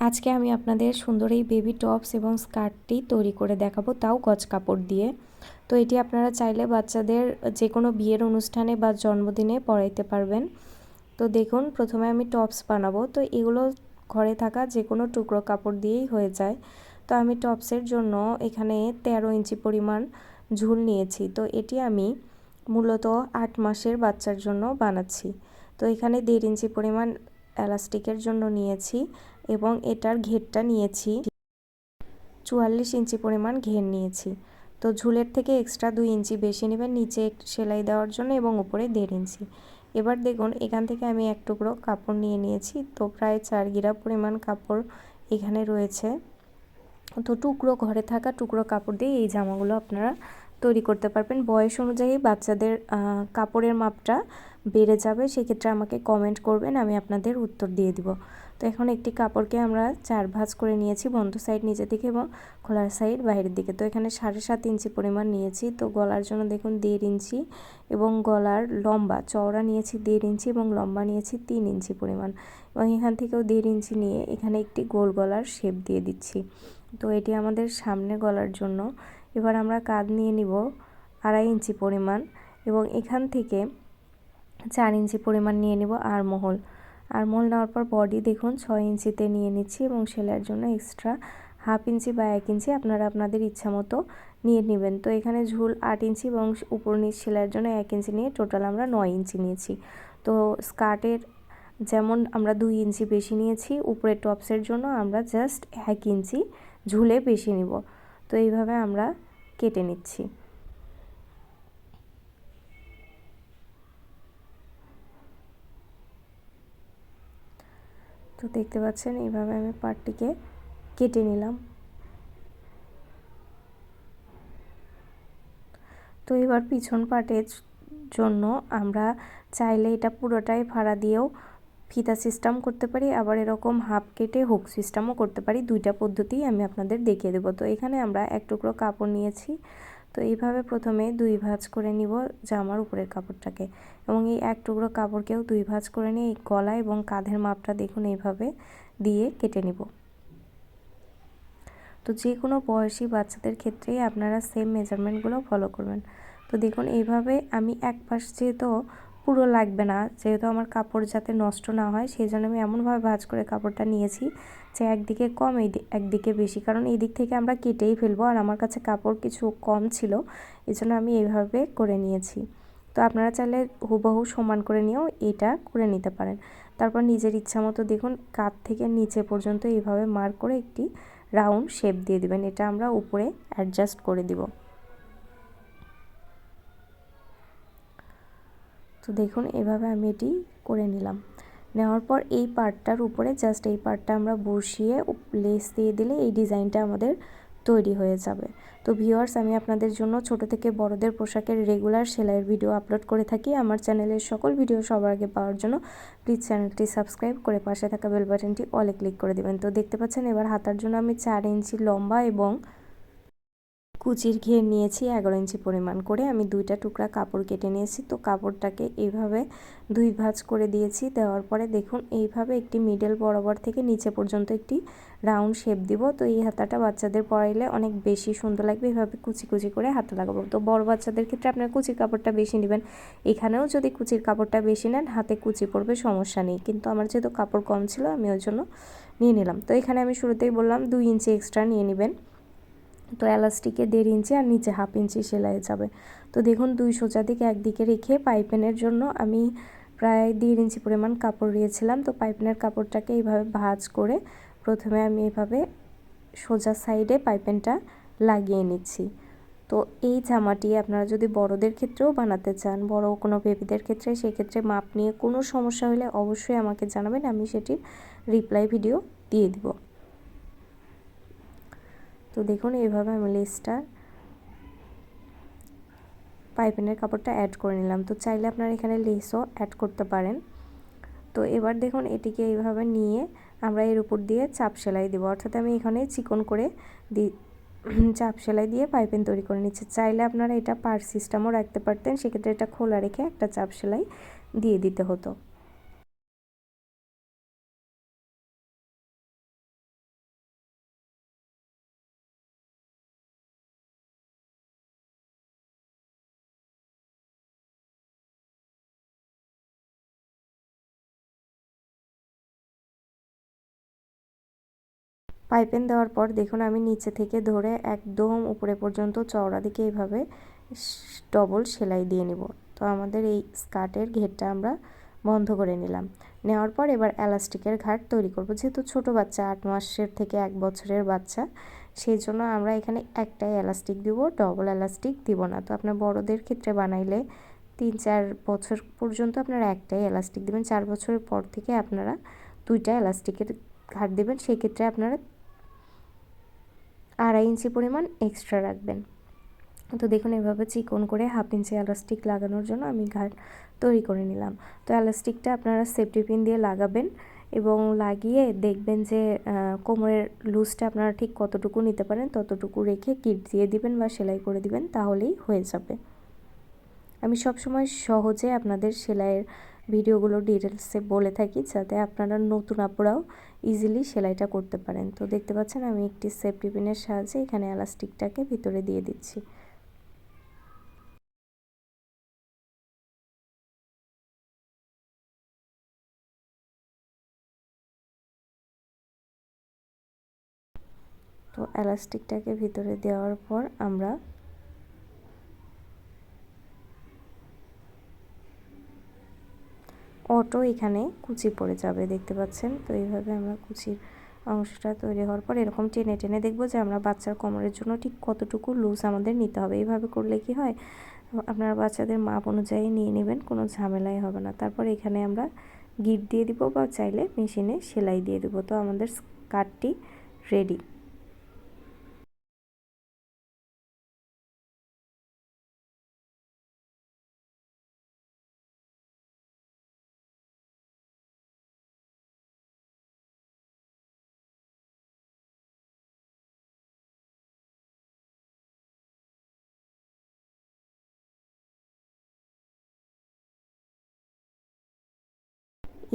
আজকে আমি আপনাদের সুন্দর এই বেবি টপস এবং স্কার্টটি তৈরি করে দেখাবো, তাও গজ কাপড় দিয়ে। তো এটি আপনারা চাইলে বাচ্চাদের যে কোনো বিয়ের অনুষ্ঠানে বা জন্মদিনে পরাইতে পারবেন। তো দেখুন, প্রথমে আমি টপস বানাবো। তো এগুলো ঘরে থাকা যে কোনো টুকরো কাপড় দিয়েই হয়ে যায়। তো আমি টপসের জন্য এখানে ১৩ ইঞ্চি পরিমাণ ঝুল নিয়েছি। তো এটি আমি মূলত আট মাসের বাচ্চার জন্য বানাচ্ছি। তো এখানে দেড় ইঞ্চি পরিমাণ এলাস্টিকের জন্য নিয়েছি। এবং এটার ঘেরটা নিয়েছি। চুয়াল্লিশ ইঞ্চি পরিমাণ ঘের নিয়েছি। তো ঝুলের থেকে এক্সট্রা দুই ইঞ্চি বেশি নেবেন, নিচে সেলাই দেওয়ার জন্য এবং উপরে দেড় ইঞ্চি। এবার দেখুন, এখান থেকে আমি এক টুকরো কাপড় নিয়ে নিয়েছি। তো প্রায় চার গিরা পরিমাণ কাপড় এখানে রয়েছে। তো টুকরো ঘরে থাকা টুকরো কাপড় দিয়ে এই জামাগুলো আপনারা তৈরি করতে পারবেন। বয়স অনুযায়ী বাচ্চাদের কাপড়ের মাপটা বেড়ে যাবে। সেক্ষেত্রে আমাকে কমেন্ট করবেন, আমি আপনাদের উত্তর দিয়ে দিব। তো এখন একটি কাপড়কে আমরা চার ভাঁজ করে নিয়েছি, বন্ধ সাইড নিচের দিকে এবং খোলার সাইড বাইরের দিকে। তো এখানে সাড়ে সাত ইঞ্চি পরিমাণ নিয়েছি। তো গলার জন্য দেখুন দেড় ইঞ্চি এবং গলার লম্বা, চওড়া নিয়েছি দেড় ইঞ্চি এবং লম্বা নিয়েছি তিন ইঞ্চি পরিমাণ। এবং এখান থেকেও দেড় ইঞ্চি নিয়ে এখানে একটি গোল গলার শেপ দিয়ে দিচ্ছি। তো এটি আমাদের সামনে গলার জন্য এবার আমরা কাঁধ নিয়ে নিব আড়াই ইঞ্চি পরিমাণ এবং এখান থেকে চার ইঞ্চি পরিমাণ নিয়ে নিব আর মহল আর মহল নেওয়ার পর বডি দেখুন ছয় ইঞ্চিতে নিয়ে নিচ্ছি এবং সেলাইয়ের জন্য এক্সট্রা হাফ ইঞ্চি বা এক ইঞ্চি আপনারা আপনাদের ইচ্ছা মতো নিয়ে নেবেন। তো এখানে ঝুল আট ইঞ্চি এবং উপর নিচ সেলাইয়ের জন্য এক ইঞ্চি নিয়ে টোটাল আমরা নয় ইঞ্চি নিয়েছি। তো স্কার্টের যেমন আমরা দুই ইঞ্চি বেশি নিয়েছি, উপরের টপসের জন্য আমরা জাস্ট এক ইঞ্চি ঝুলে বেশি নিব। তো এইভাবে আমরা কেটে নিচ্ছি। তো দেখতে পাচ্ছেন, এইভাবে আমি পাটটিকে কেটে নিলাম। তো এবার পিছন পাটের জন্য আমরা চাইলে এটা পুরোটাই ভাড়া দিয়েও ফিতা সিস্টেম করতে পারি, আবার এরকম হাফ কেটে হুক সিস্টেমও করতে পারি। দুইটা পদ্ধতিই আমি আপনাদের দেখিয়ে দেবো। তো এখানে আমরা এক টুকরো কাপড় নিয়েছি। তো এইভাবে প্রথমে দুই ভাঁজ করে নিব জামার উপরের কাপড়টাকে। এবং এই এক টুকরো কাপড়কেও দুই ভাঁজ করে নিয়ে গলা এবং কাঁধের মাপটা দেখুন এইভাবে দিয়ে কেটে নিব। তো যে কোনো বয়সী বাচ্চাদের ক্ষেত্রেই আপনারা সেম মেজারমেন্টগুলো ফলো করবেন। তো দেখুন এইভাবে আমি এক পাশ যেহেতু পুরো লাগবে না। যেহেতু আমার কাপড় যাতে নষ্ট না হয় সেই জন্য আমি এমনভাবে ভাজ করে কাপড়টা নিয়েছি যে একদিকে কম, এই একদিকে বেশি। কারণ এই দিক থেকে আমরা কেটেই ফেলব আর আমার কাছে কাপড় কিছু কম ছিল এই জন্য আমি এইভাবে করে নিয়েছি। তো আপনারা চাইলে হুবহু সমান করে নিয়েও এটা করে নিতে পারেন। তারপর নিজের ইচ্ছা মতো দেখুন কাত থেকে নিচে পর্যন্ত এইভাবে মার্ক করে একটি রাউন্ড শেপ দিয়ে দিবেন। এটা আমরা উপরে অ্যাডজাস্ট করে দিব। তো দেখুন, এভাবে আমি এটি করে নিলাম। নেওয়ার পর এই পার্টটার উপরে জাস্ট এই পার্টটা আমরা বসিয়ে লেস দিয়ে দিলে এই ডিজাইনটা আমাদের তৈরি হয়ে যাবে। তো ভিউয়ার্স, আমি আপনাদের জন্য ছোট থেকে বড়দের পোশাকের রেগুলার সেলাইয়ের ভিডিও আপলোড করে থাকি। আমার চ্যানেলের সকল ভিডিও সবার আগে পাওয়ার জন্য প্লিজ চ্যানেলটি সাবস্ক্রাইব করে পাশে থাকা বেল বাটনটি অলে ক্লিক করে দেবেন। তো দেখতে পাচ্ছেন, এবার হাতার জন্য আমি চার ইঞ্চি লম্বা এবং কুচির ঘের নিয়েছি এগারো ইঞ্চি পরিমাণ করে। আমি দুইটা টুকরা কাপড় কেটে নিয়েছি। তো কাপড়টাকে এইভাবে দুই ভাঁজ করে দিয়েছি। দেওয়ার পরে দেখুন, এইভাবে একটি মিডল বরাবর থেকে নিচে পর্যন্ত একটি রাউন্ড শেপ দিব। তো এই হাতাটা বাচ্চাদের পরাইলে অনেক বেশি সুন্দর লাগবে। এইভাবে কুচি কুচি করে হাতে লাগাবো। তো বড় বাচ্চাদের ক্ষেত্রে আপনার কুচির কাপড়টা বেশি নেবেন। এখানেও যদি কুচির কাপড়টা বেশি নেন, হাতে কুচি পড়বে সমস্যা নেই। কিন্তু আমার যেহেতু কাপড় কম ছিল, আমি ওই জন্য নিয়ে নিলাম। তো এখানে আমি শুরুতেই বললাম, দুই ইঞ্চি এক্সট্রা নিয়ে নেবেন। তো এলাস্টিকে দেড় ইঞ্চি আর নিচে হাফ ইঞ্চি সেলাই যাবে। তো দেখুন, দুই সোজা দিকে একদিকে রেখে পাইপেনের জন্য আমি প্রায় দেড় ইঞ্চি পরিমাণ কাপড় নিয়েছিলাম। তো পাইপেনের কাপড়টাকে এইভাবে ভাজ করে প্রথমে আমি এভাবে সোজা সাইডে পাইপেনটা লাগিয়ে নিচ্ছি। তো এই জামাটি আপনারা যদি বড়দের ক্ষেত্রেও বানাতে চান, বড় কোনো বেবিদের ক্ষেত্রে, সেক্ষেত্রে মাপ নিয়ে কোনো সমস্যা হলে অবশ্যই আমাকে জানাবেন, আমি সেটির রিপ্লাই ভিডিও দিয়ে দিব। তো দেখুন, এইভাবে আমি লেসটা পাইপিনের কাপড়টা অ্যাড করে নিলাম। তো চাইলে আপনারা এখানে লেসও অ্যাড করতে পারেন। তো এবার দেখুন, এটিকে এইভাবে নিয়ে আমরা এর উপর দিয়ে চাপ সেলাই দেবো। অর্থাৎ আমি এখানে চিকন করে দি, চাপ সেলাই দিয়ে পাইপিন তৈরি করে নিচ্ছি। চাইলে আপনারা এটা পার সিস্টেমও রাখতে পারতেন। সেক্ষেত্রে এটা খোলা রেখে একটা চাপ সেলাই দিয়ে দিতে হতো। পাইপেন দেওয়ার পর দেখুন আমি নিচে থেকে ধরে একদম উপরে পর্যন্ত চওড়া দিকে এইভাবে ডবল সেলাই দিয়ে নিব। তো আমাদের এই স্কার্টের ঘেরটা আমরা বন্ধ করে নিলাম। নেওয়ার পর এবার এলাস্টিকের ঘাট তৈরি করব। যেহেতু ছোট বাচ্চা, আট মাসের থেকে এক বছরের বাচ্চা, সেই জন্য আমরা এখানে একটাই এলাস্টিক দিব, ডবল এলাস্টিক দিব না। তো আপনার বড়দের ক্ষেত্রে বানাইলে তিন, চার বছর পর্যন্ত আপনারা একটাই এলাস্টিক দেবেন। চার বছরের পর থেকে আপনারা দুইটা এলাস্টিকের ঘাট দেবেন। সেক্ষেত্রে আপনারা আড়াই ইঞ্চি পরিমাণ এক্সট্রা রাখবেন। তো দেখুন এভাবে চিকন করে হাফ ইঞ্চি এলাস্টিক লাগানোর জন্য আমি ঘাট তৈরি করে নিলাম। তো এলাস্টিকটা আপনারা সেফটি পিন দিয়ে লাগাবেন এবং লাগিয়ে দেখবেন যে কোমরের লুজটা আপনারা ঠিক কতটুকু নিতে পারেন ততটুকু রেখে কিট দিয়ে দিবেন বা সেলাই করে দিবেন, তাহলেই হয়ে যাবে। আমি সবসময় সহজে আপনাদের সেলাইয়ের ভিডিওগুলো ডিটেলসে বলে থাকি যাতে আপনারা নতুন আপুরাও ইজিলি সেলাইটা করতে পারেন। তো দেখতে পাচ্ছেন আমি একটি সেফটি পিনের সাহায্যে এখানে এলাস্টিকটাকে ভিতরে দিয়ে দিচ্ছি। তো এলাস্টিকটাকে ভিতরে দেওয়ার পর আমরা অটো এখানে কুচি পড়ে যাবে, দেখতে পাচ্ছেন? তো এইভাবে আমরা কুচির অংশটা তৈরি হওয়ার পর এরকম টেনে টেনে দেখব যে আমরা বাচ্চার কোমরের জন্য ঠিক কতটুকু লুজ আমাদের নিতে হবে। এইভাবে করলে কি হয়? আপনারা বাচ্চাদের মাপ অনুযায়ী নিয়ে নেবেন, কোনো ঝামেলাই হবে না। তারপর এখানে আমরা গিট দিয়ে দিব বা চাইলে মেশিনে সেলাই দিয়ে দেবো। তো আমাদের স্কার্টটি রেডি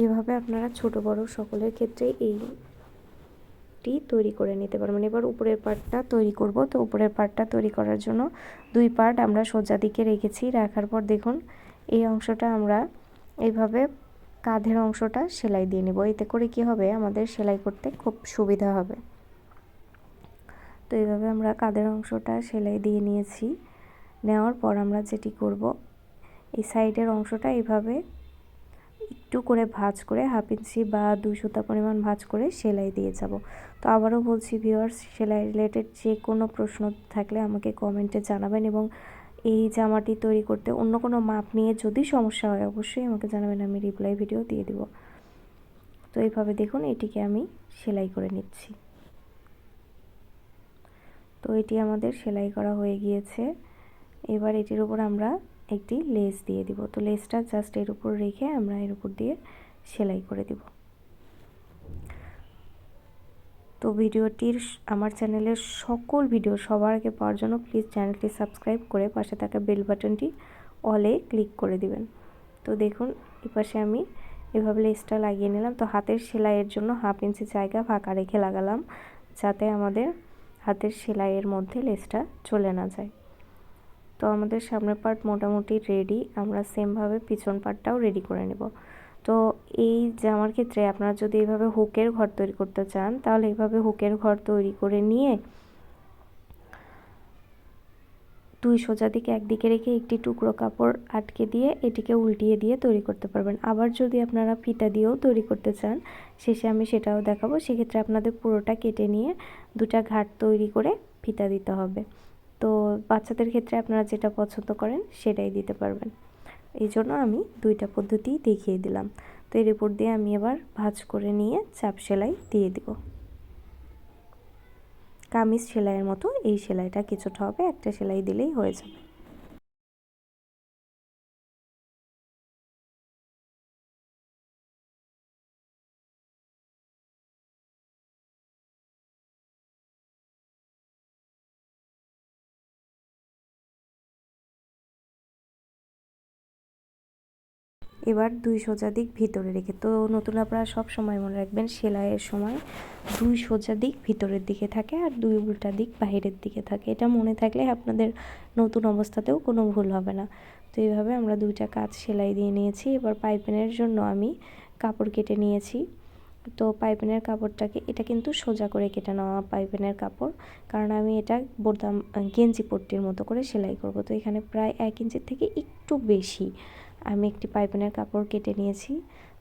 এভাবে আপনারা ছোট, বড় সকলের ক্ষেত্রে এইটি তৈরি করে নিতে পারবেন। এবার উপরের পার্টটা তৈরি করব। তো উপরের পার্টটা তৈরি করার জন্য দুই পার্ট আমরা সোজা দিকে রেখেছি। রাখার পর দেখুন, এই অংশটা আমরা এইভাবে কাঁধের অংশটা সেলাই দিয়ে নেব। এতে করে কি হবে? আমাদের সেলাই করতে খুব সুবিধা হবে। তো এইভাবে আমরা কাঁধের অংশটা সেলাই দিয়ে নিয়েছি। নেওয়ার পর আমরা যেটি করব, এই সাইডের অংশটা এইভাবে একটু করে ভাজ করে হাফ ইঞ্চি বা দুই সুতা পরিমাণ ভাজ করে সেলাই দিয়ে যাব। তো আবারও বলছি ভিউয়ার্স, সেলাই রিলেটেড যে কোনো প্রশ্ন থাকলে আমাকে কমেন্টে জানাবেন এবং এই জামাটি তৈরি করতে অন্য কোনো মাপ নিয়ে যদি সমস্যা হয় অবশ্যই আমাকে জানাবেন, আমি রিপ্লাই ভিডিও দিয়ে দেব। তো এইভাবে দেখুন, এটিকে আমি সেলাই করে নিচ্ছি। তো এটি আমাদের সেলাই করা হয়ে গিয়েছে। এবার এটির উপর আমরা একটি লেস দিয়ে দিব। তো লেসটা জাস্ট এর উপর রেখে আমরা এর উপর দিয়ে সেলাই করে দিব। তো ভিডিওটির আমার চ্যানেলের সকল ভিডিও সবার আগে পাওয়ার জন্য প্লিজ চ্যানেলটি সাবস্ক্রাইব করে পাশে থাকা বেল বাটনটি অলে ক্লিক করে দিবেন। তো দেখুন, এপাশে আমি এভাবে লেসটা লাগিয়ে নিলাম। তো হাতের সেলাইয়ের জন্য হাফ ইঞ্চি জায়গা ফাঁকা রেখে লাগালাম, যাতে আমাদের হাতের সেলাইয়ের মধ্যে লেসটা চলে না যায়। তো আমাদের সামনের পার্ট মোটামুটি রেডি আমরা সেমভাবে পিছন পার্টটাও রেডি করে নেব। তো এই জামার ক্ষেত্রে আপনারা যদি এইভাবে হুকের ঘর তৈরি করতে চান, তাহলে এইভাবে হুকের ঘর তৈরি করে নিয়ে দুই সোজা দিকে একদিকে রেখে একটি টুকরো কাপড় আটকে দিয়ে এটিকে উল্টিয়ে দিয়ে তৈরি করতে পারবেন। আবার যদি আপনারা ফিতা দিয়েও তৈরি করতে চান, শেষে আমি সেটাও দেখাবো। সেক্ষেত্রে আপনাদের পুরোটা কেটে নিয়ে দুটা ঘাট তৈরি করে ফিতা দিতে হবে। তো বাচ্চাদের ক্ষেত্রে আপনারা যেটা পছন্দ করেন সেটাই দিতে পারবেন। এই জন্য আমি দুইটা পদ্ধতি দেখিয়ে দিলাম। তো এর উপর দিয়ে আমি এবার ভাজ করে নিয়ে চাপ সেলাই দিয়ে দিব। কামিজ সেলাইয়ের মতো এই সেলাইটা কিছুটা হবে, একটা সেলাই দিলেই হয়ে যাবে। এবার দুই সোজা দিক ভিতরে রেখে, তো নতুন আপনারা সব সময় মনে রাখবেন সেলাইয়ের সময় দুই সোজা দিক ভিতরের দিকে থাকে আর দুই উল্টা দিক বাহিরের দিকে থাকে। এটা মনে থাকলে আপনাদের নতুন অবস্থাতেও কোনো ভুল হবে না। তো এইভাবে আমরা দুইটা কাজ সেলাই দিয়ে নিয়েছি। এবার পাইপেনের জন্য আমি কাপড় কেটে নিয়েছি। তো পাইপেনের কাপড়টাকে, এটা কিন্তু সোজা করে কেটে নেওয়া পাইপেনের কাপড়, কারণ আমি এটা বোতাম গেঞ্জি পট্টির মতো করে সেলাই করব। তো এখানে প্রায় এক ইঞ্চির থেকে একটু বেশি আমি একটি পাইপিনের কাপড় কেটে নিয়েছি।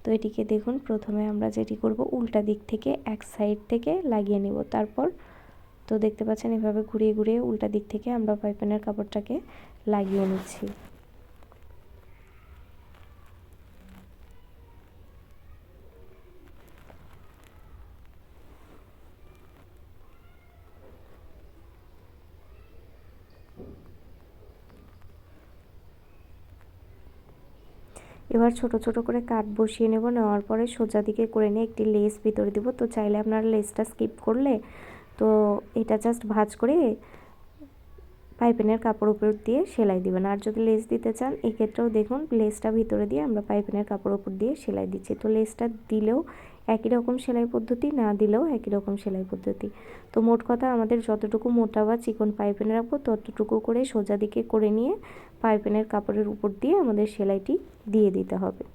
তো এটিকে দেখুন, প্রথমে আমরা যেটি করব, উল্টা দিক থেকে, এক সাইড থেকে লাগিয়ে নেব। তারপর, তো দেখতে পাচ্ছেন, এভাবে ঘুরিয়ে ঘুরিয়ে উল্টা দিক থেকে আমরা পাইপিনের কাপড়টাকে লাগিয়ে নিচ্ছি। এবার ছোট ছোট করে কাট বসিয়ে নেব। নেওয়ার পরে সোজা দিকে করে নিয়ে একটি লেস ভিতরে দিব। তো চাইলে আপনারা লেসটা স্কিপ করলে তো এটা জাস্ট ভাজ করে পাইপেনের কাপড় উপর দিয়ে সেলাই দিবেন। আর যদি লেস দিতে চান, এক্ষেত্রেও দেখুন লেসটা ভিতরে দিয়ে আমরা পাইপেনের কাপড় উপর দিয়ে সেলাই দিচ্ছি। তো লেসটা দিলেও একই রকম সেলাই পদ্ধতি, না দিলেও একই রকম সেলাই পদ্ধতি। তো মোট কথা আমাদের যতটুকু মোটা বা চিকন পাইপেন রাখব, ততটুকু করে সোজা দিকে করে নিয়ে পাইপেনের কাপড়ের উপর দিয়ে আমাদের সেলাইটি দিয়ে দিতে হবে।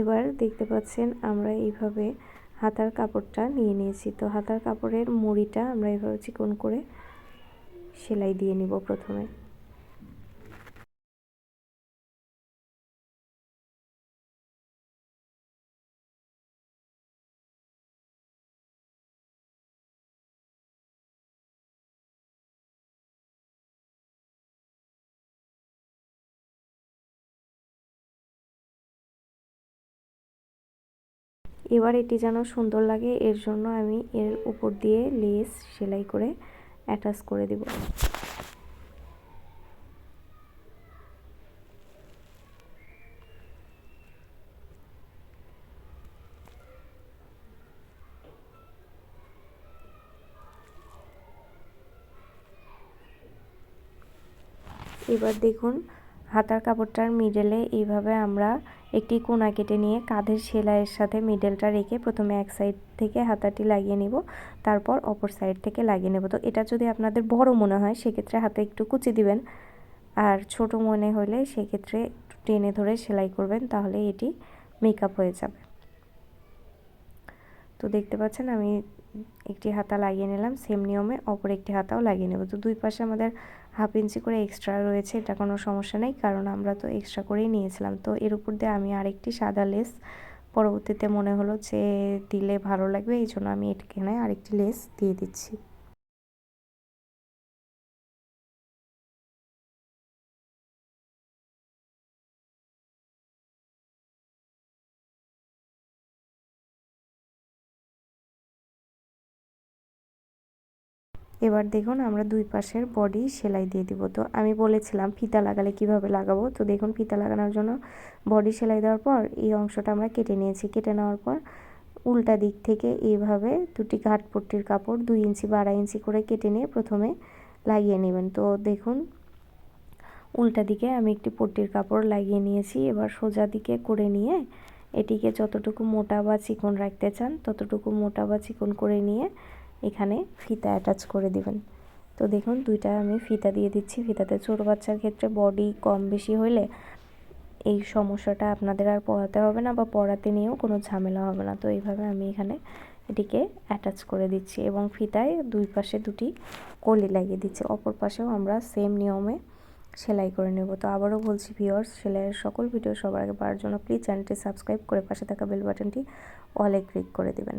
এবার দেখতে পাচ্ছেন আমরা এইভাবে হাতার কাপড়টা নিয়ে নিয়েছি। তো হাতার কাপড়ের মুড়িটা আমরা এভাবে চিকন করে সেলাই দিয়ে নিব প্রথমে। এবার এটি যেন সুন্দর লাগে, এর জন্য আমি এর উপর দিয়ে লেস সেলাই করে অ্যাটাচ করে দেব। এবার দেখুন, হাতার কাপড়টার মিডলে এইভাবে আমরা একটি কোনা কেটে নিয়ে কাঁধের সেলাইয়ের সাথে মিডেলটা রেখে প্রথমে এক সাইড থেকে হাতাটি লাগিয়ে নিব, তারপর অপর সাইড থেকে লাগিয়ে নেব। তো এটা যদি আপনাদের বড় মনে হয়, সেক্ষেত্রে হাতে একটু কুচি দিবেন। আর ছোট মনে হলে সেক্ষেত্রে টেনে ধরে সেলাই করবেন, তাহলে এটি মেকআপ হয়ে যাবে। তো দেখতে পাচ্ছেন আমি একটি হাতা লাগিয়ে নিলাম সেম নিয়মে অপর একটি হাতাও লাগিয়ে নেব। তো দুই পাশে আমাদের হাফ ইঞ্চি করে এক্সট্রা রয়েছে, এটা কোনো সমস্যা নেই, কারণ আমরা তো এক্সট্রা করেই নিয়েছিলাম। তো এর উপর দিয়ে আমি আরেকটি সাদা লেস পরবর্তীতে মনে হলো যে দিলে ভালো লাগবে এই জন্য আমি এখানে আরেকটি লেস দিয়ে দিচ্ছি। এবার দেখুন আমরা দুই পাশের বডি সেলাই দিয়ে দিব। তো আমি বলেছিলাম ফিতা লাগালে কীভাবে লাগাবো? তো দেখুন ফিতা লাগানোর জন্য বডি সেলাই দেওয়ার পর এই অংশটা আমরা কেটে নিয়েছি। কেটে নেওয়ার পর উল্টা দিক থেকে এইভাবে দুটি ঘাটপট্টির কাপড় দুই ইঞ্চি বা আড়াই ইঞ্চি করে কেটে নিয়ে প্রথমে লাগিয়ে নেবেন। তো দেখুন উল্টা দিকে আমি একটি পট্টির কাপড় লাগিয়ে নিয়েছি। এবার সোজা দিকে করে নিয়ে এটিকে যতটুকু মোটা বা চিকন রাখতে চান ততটুকু মোটা বা চিকন করে নিয়ে এখানে ফিতা অ্যাটাচ করে দিবেন। তো দেখুন, দুইটা আমি ফিতা দিয়ে দিচ্ছি। ফিতাতে ছোটো বাচ্চার ক্ষেত্রে বডি কম বেশি হলে এই সমস্যাটা আপনাদের আর পড়াতে হবে না বা পড়াতে নিয়েও কোনো ঝামেলা হবে না। তো এইভাবে আমি এখানে এটিকে অ্যাটাচ করে দিচ্ছি এবং ফিতায় দুই পাশে দুটি কলি লাগিয়ে দিচ্ছি। অপর পাশেও আমরা সেম নিয়মে সেলাই করে নেব। তো আবারও বলছি ভিওর্স সেলাইয়ের সকল ভিডিও সবার আগে পাওয়ার জন্য প্লিজ চ্যানেলটি সাবস্ক্রাইব করে পাশে থাকা বেল বাটনটি অলে ক্লিক করে দেবেন।